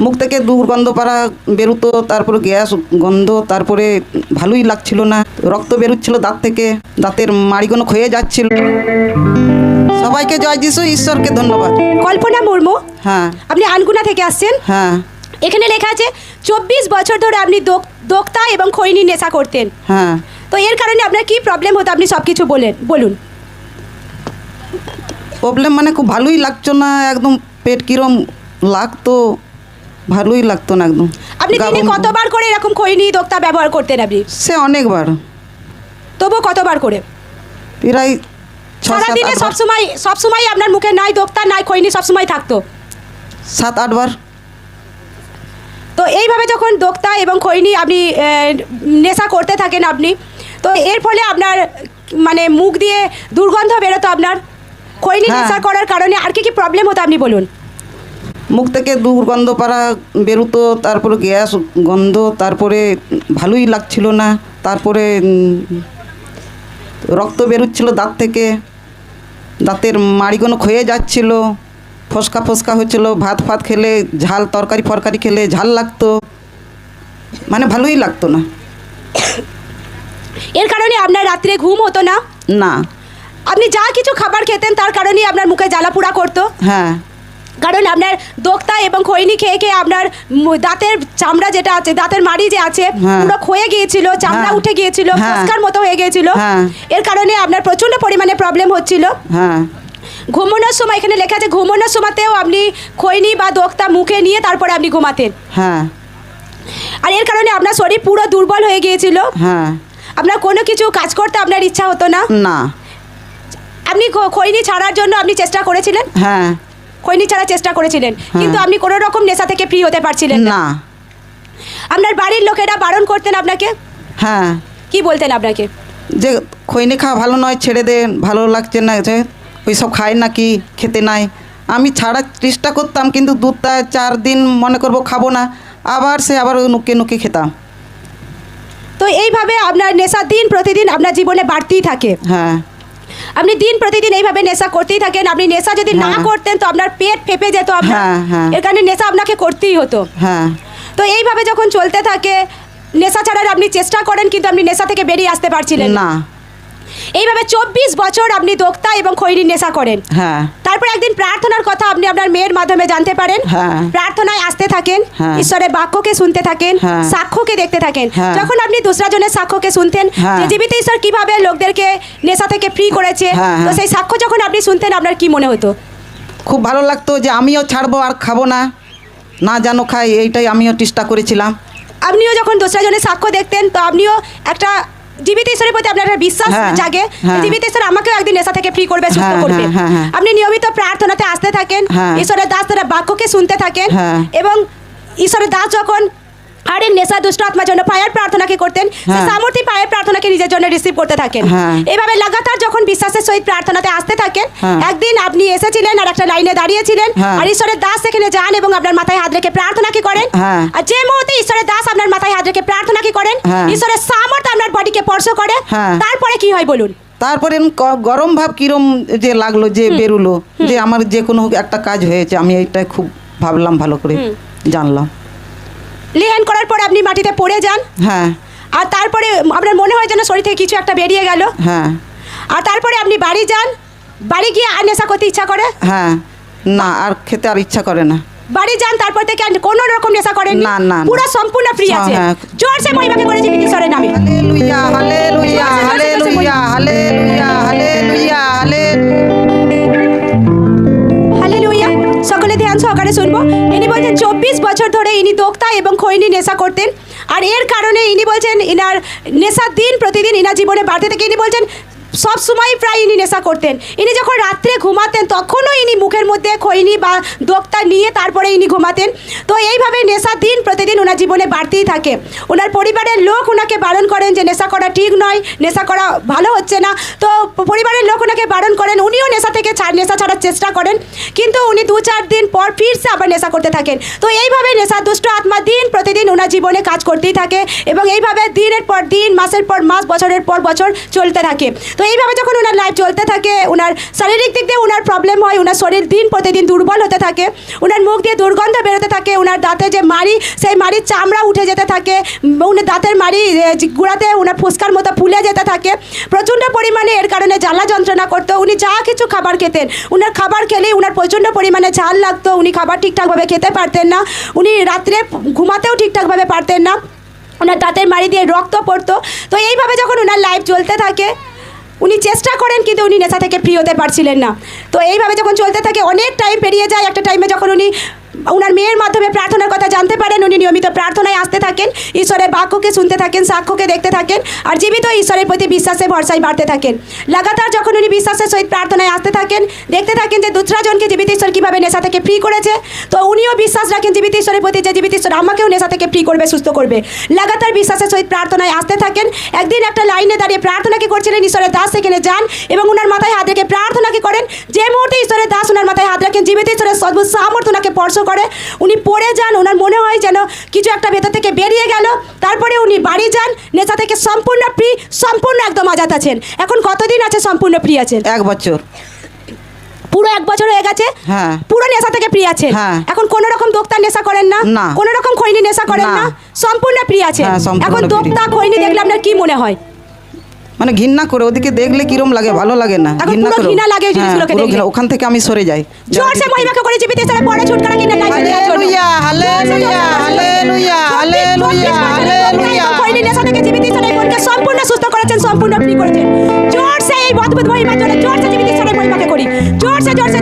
মুখ থেকে দুর্গন্ধ পাড়া বেরোতো তারপরে গ্যাস গন্ধ তারপরে ভালোই লাগছিল না। রক্ত বেরোচ্ছিল দাঁত থেকে দাঁতের মাড়িগুলো ক্ষয়ে যাচ্ছিল। সবাইকে জয় যিশু ঈশ্বরকে ধন্যবাদ। কল্পনা মুর্মু হ্যাঁ। আপনি আনগুনা থেকে আসছেন? হ্যাঁ। এখানে লেখা আছে চব্বিশ বছর ধরে আপনি দোক- দোক্তা এবং খৈনি নেশা করতেন। হ্যাঁ। তো এর কারণে আপনার কি প্রবলেম হতো? আপনি সব কিছু বলেন বলুন। প্রবলেম মানে খুব ভালোই লাগতো না একদম পেট কিরম লাগতো। ভালোই লাগতো না একদম। আপনি দিনে কতবার করে এরকম খৈনি দোক্তা ব্যবহার করতেন আপনি? সে অনেকবার। তবুও কতবার করে? প্রায় ছ সাত সারাদিনে আটবার। সবসময় সবসময় আপনার মুখে নাই দোক্তা নাই খৈনি সবসময় থাকতো? সাত আটবার। তো এইভাবে যখন দোক্তা এবং খৈনি আপনি নেশা করতে থাকেন আপনি তো এর ফলে আপনার মানে মুখ দিয়ে দুর্গন্ধ বেরোতো আপনার? খৈনি হ্যাঁ। নেশা করার কারণে আর কি কি প্রবলেম হতো আপনি বলুন? মুখ থেকে দুর্গন্ধ পাড়া বেরোতো তারপরে গ্যাস গন্ধ তারপরে ভালোই লাগছিল না তারপরে রক্ত বেরোচ্ছিল দাঁত থেকে। দাঁতের মাড়িগুলো ক্ষয়ে যাচ্ছিল ফসকা ফসকা হচ্ছিল ভাত ফাত খেলে ঝাল তরকারি ফরকারি খেলে ঝাল লাগতো। মানে ভালোই লাগতো না। এর কারণে আপনার রাত্রে ঘুম হতো না? না। আপনি যা কিছু খাবার খেতেন তার কারণেই আপনার মুখে জ্বালা জ্বালাপুড়া করতো? হ্যাঁ। কারণ আপনার দোক্তা এবং খৈনি খেয়ে খেয়ে আপনার দাঁতের চামড়া যেটা আছে দাঁতের মাড়ি যে আছে হ্যাঁ। পুরো ক্ষয়ে গিয়েছিল চামড়া হ্যাঁ। উঠে গিয়েছিল হ্যাঁ। ফসকার মতো হয়ে গিয়েছিল। এর কারণে আপনার প্রচণ্ড পরিমাণে প্রবলেম হচ্ছিল। হ্যাঁ। ঘুমানোর সময় এখানে লেখা আছে ঘুমানোর সময়তেও আপনি খৈনি বা দোক্তা মুখে নিয়ে তারপরে আপনি ঘুমাতেন। হ্যাঁ। আর এর কারণে আপনার শরীর পুরো দুর্বল হয়ে গিয়েছিল। হ্যাঁ। আপনার কোনো কিছু কাজ করতে আপনার ইচ্ছা হতো না। না। আপনি খৈনি ছাড়ার জন্য আপনি চেষ্টা করেছিলেন? হ্যাঁ। খৈনি ছাড়ার চেষ্টা করেছিলেন। কিন্তু আপনি কোনো রকম নেশা থেকে ফ্রি হতে পারছিলেন না। না। আপনার বাড়ির লোকেরা বারণ করতেন আপনাকে? হ্যাঁ। কি বলতেন আপনাকে? যে খৈনি খাওয়া ভালো নয় ছেড়ে দে ভালো লাগছে না যে ওই সব খায় নাকি খেতে নাই। আমি ছাড়ার চেষ্টা করতাম কিন্তু দুধটা চার দিন মনে করব খাব না। আবার সে আবার নুকে নুকে খেতাম। তো এইভাবে আপনার নেশা দিন প্রতিদিন আপনার জীবনে বাড়তেই থাকে। হ্যাঁ। আপনি দিন প্রতিদিন এইভাবে নেশা করতেই থাকেন। আপনি নেশা যদি না হ্যাঁ। করতেন তো আপনার পেট ফেপে যেত আপনার। হ্যাঁ, হ্যাঁ। এর কারণে নেশা আপনাকে করতেই হতো। হ্যাঁ। তো এইভাবে যখন চলতে থাকে নেশা ছাড়ার আপনি চেষ্টা করেন কিন্তু আপনি নেশা থেকে বেরিয়ে আসতে পারছিলেন না। না। এইভাবে চব্বিশ বছর আপনি দোক্তা এবং খৈরি নেশা করেন হ্যাঁ তারপর একদিন প্রার্থনার কথা আপনি আপনার মেয়ের মাধ্যমে জানতে পারেন হ্যাঁ। প্রার্থনায় আসতে থাকেন হ্যাঁ। ঈশ্বরের বাক্যকে শুনতে থাকেন। সাক্ষ্যকে দেখতে থাকেন। যখন আপনি দোসরা জনের সাক্ষ্যকে শুনতেন। যে জীবিত ঈশ্বর কীভাবে লোকদেরকে নেশা থেকে ফ্রি করেছে তো। সেই সাক্ষ্য যখন আপনি শুনতেন আপনার কি মনে হতো খুব ভালো লাগতো যে আমিও ছাড়বো আর খাব না না জানো খাই এইটাই আমিও চেষ্টা করেছিলাম আপনিও যখন দোসরা জনের সাক্ষ্য দেখতেন তো আপনিও একটা জীবিত ঈশ্বরের প্রতি আপনার একটা বিশ্বাস হ্যাঁ, জাগে হ্যাঁ। জীবিত ঈশ্বর আমাকেও একদিন নেশা থেকে ফ্রি করবে সুস্থ হ্যাঁ, করবে হ্যাঁ, হ্যাঁ, হ্যাঁ। আপনি নিয়মিত প্রার্থনাতে আসতে থাকেন হ্যাঁ। ঈশ্বরের দাস তারা বাক্যকে শুনতে থাকেন হ্যাঁ। এবং ঈশ্বরের দাস যখন আরেক নেশা দুষ্ট আত্মার জন্য পায়ের প্রার্থনাকে করতেন সে হ্যাঁ। সামর্থ্য পায়ের প্রার্থনাকে নিজের জন্য রিসিভ করতে থাকেন হ্যাঁ। এভাবে লাগাতার যখন বিশ্বাসের সহিত প্রার্থনাতে আসতে থাকেন হ্যাঁ। একদিন আপনি এসেছিলেন আর একটা লাইনে দাঁড়িয়েছিলেন হ্যাঁ। আর ঈশ্বরের দাস সেখানে যান এবং আপনার মাথায় হাত রেখে প্রার্থনা কি করেন হ্যাঁ। আর যে মুহূর্তে ঈশ্বরের দাস আপনার মাথায় হাত রেখে প্রার্থনা কি করেন হ্যাঁ। ঈশ্বরের সামর্থ্য বডিকে স্পর্শ করে হ্যাঁ। তারপরে কি হয় বলুন? তারপরে এরম ক- গরম ভাব কিরম যে লাগল যে বেরুলো যে আমার যে কোনো একটা কাজ হয়েছে আমি এইটাই খুব ভাবলাম ভালো করে জানলাম। লিহেন করার পর আপনি মাটিতে পড়ে যান। হ্যাঁ। আর তারপরে আপনার মনে হয় যেন শরীর থেকে কিছু একটা বেরিয়ে গেল। হ্যাঁ। আর তারপরে আপনি বাড়ি যান। বাড়ি গিয়ে আর নেশা করতে ইচ্ছা করে? হ্যাঁ। না আর খেতে আর ইচ্ছা করে না। বাড়ি যান তারপর থেকে আর কোনো রকম নেশা করেন না, না। পুরো সম্পূর্ণ ফ্রি আছে। হ্যাঁ। জোরসে মহিমাকে করেছে ঈশ্বরের নামে hallelujah hallelujah hallelujah hallelujah hallelujah hallelujah. সকলে ধ্যান সহকারে শুনব। ইনি বলছেন চব্বিশ বছর ধরে ইনি দোক্তা এবং খৈনি নেশা করতেন। আর এর কারণে ইনি বলছেন ইনার নেশা দিন প্রতিদিন ইনার জীবনে বাড়তে থেকে। ইনি বলছেন সব সময় প্রায় ইনি নেশা করতেন। ইনি যখন রাত্রে ঘুমাতেন, তখনও ইনি মুখের মধ্যে খৈনি বা দোক্তা নিয়ে তারপরে ইনি ঘুমাতেন। তো এইভাবে নেশা দিন প্রতিদিন ওনার জীবনে বাড়তেই থাকে। ওনার পরিবারের লোক ওনাকে বারণ করেন যে, নেশা করা ঠিক নয়, নেশা করা ভালো হচ্ছে না। তো পরিবারের লোক ওনাকে বারণ করেন, উনিও নেশা থেকে ছাড় নেশা ছাড়ার চেষ্টা করেন। কিন্তু উনি দু চার দিন পর ফিরছে আবার নেশা করতে থাকেন। তো এইভাবে নেশা দুষ্ট আত্মা দিন প্রতিদিন ওনার জীবনে কাজ করতেই থাকে এবং এইভাবে দিনের পর দিন, মাসের পর মাস, বছরের পর বছর চলতে থাকে। তো এইভাবে যখন ওনার লাইফ চলতে থাকে, ওনার শারীরিক দিক দিয়ে ওনার প্রবলেম হয়, ওনার শরীর দিন প্রতিদিন দুর্বল হতে থাকে, ওনার মুখ দিয়ে দুর্গন্ধ বেরোতে থাকে, ওনার দাঁতে যে মাড়ি, সেই মাড়ির চামড়া উঠে যেতে থাকে উনি দাঁতের মাড়ি গুঁড়াতে ওনার ফুসকার মতো ফুলে যেতে থাকে, প্রচণ্ড পরিমাণে এর কারণে জ্বালা যন্ত্রণা করতো, উনি যা কিছু খাবার খেতেন ওনার খাবার খেলেই ওনার প্রচণ্ড পরিমাণে ঝাল লাগতো, উনি খাবার ঠিকঠাকভাবে খেতে পারতেন না, উনি রাত্রে ঘুমাতেও ঠিকঠাকভাবে পারতেন না, ওনার দাঁতের মাড়ি দিয়ে রক্ত পড়তো, তো এইভাবে যখন ওনার লাইফ চলতে থাকে উনি চেষ্টা করেন, কিন্তু উনি নেশা থেকে ফ্রি হতে পারছিলেন না। তো এইভাবে যখন চলতে থাকে, অনেক টাইম পেরিয়ে যায়। একটা টাইমে যখন উনি ওনার মেয়ের মাধ্যমে প্রার্থনার কথা জানতে পারেন, উনি নিয়মিত প্রার্থনায় আসতে থাকেন, ঈশ্বরের বাক্যকে শুনতে থাকেন, সাক্ষ্যকে দেখতে থাকেন, আর জীবিত ঈশ্বরের প্রতি বিশ্বাসে ভরসায় বাড়তে থাকেন। লাগাতার যখন উনি বিশ্বাসের সহিত প্রার্থনায় আসতে থাকেন, দেখতে থাকেন যে দুসরা জনকে জীবিত ঈশ্বর কীভাবে নেশা থেকে ফ্রি করেছে, তো উনিও বিশ্বাস রাখেন জীবিত ঈশ্বরের প্রতি যে জীবিত ঈশ্বর আমাকেও নেশা থেকে ফ্রি করবে, সুস্থ করবে। লাগাতার বিশ্বাসের সহিত প্রার্থনায় আসতে থাকেন, একদিন একটা লাইনে দাঁড়িয়ে প্রার্থনা কি করছিলেন ঈশ্বরের দাস সেখানে যান এবং ওনার মাথায় হাত রেখে প্রার্থনা কি করেন। যে মুহূর্তে ঈশ্বরের দাস ওনার মাথায় হাত রাখেন, জীবিত ঈশ্বরের অদ্ভুত সামর্থ্য ওনাকে স্পর্শ করে উনি পড়ে যান ওনার মনে হয় যেন কিছু একটা ভেতর থেকে বেরিয়ে গেল। তারপরে উনি বাড়ি যান নেশা থেকে সম্পূর্ণ ফ্রি সম্পূর্ণ একদম আজাদ আছেন। এখন কতদিন আছে সম্পূর্ণ ফ্রি আছেন? এক বছর। পুরো এক বছর হয়ে গেছে? হ্যাঁ। পুরো নেশা থেকে ফ্রি আছে হ্যাঁ। এখন কোন রকম দোক্তা নেশা করেন না? না। কোন রকম খৈনি নেশা করেন না। সম্পূর্ণ ফ্রি আছে হ্যাঁ, এখন। দোক্তা খৈনি দেখলে আপনার কি মনে হয়? মানে ঘৃণা করে ওদিকে দেখলে কিরম লাগে ভালো লাগে না ঘৃণা করে। ঘৃণা লাগে ওই হ্যাঁ, জিনিসগুলোকে দেখলে। ওখান থেকে আমি সরে যাই। জোরসে মহিমাকে করে জীবিত সারা পড়ে ছুটকারা কিনে নাই hallelujah, hallelujah, hallelujah, hallelujah, hallelujah. কইলি নেশা থেকে জীবিত সারা মনকে সম্পূর্ণ সুস্থ করেছেন সম্পূর্ণ ফ্রি করেছেন। জোরসে এই অদ্ভুত মহিমা জোর জোরসে জীবিত সারা মহিমাকে করি। জোরসে জোরসে জোরসে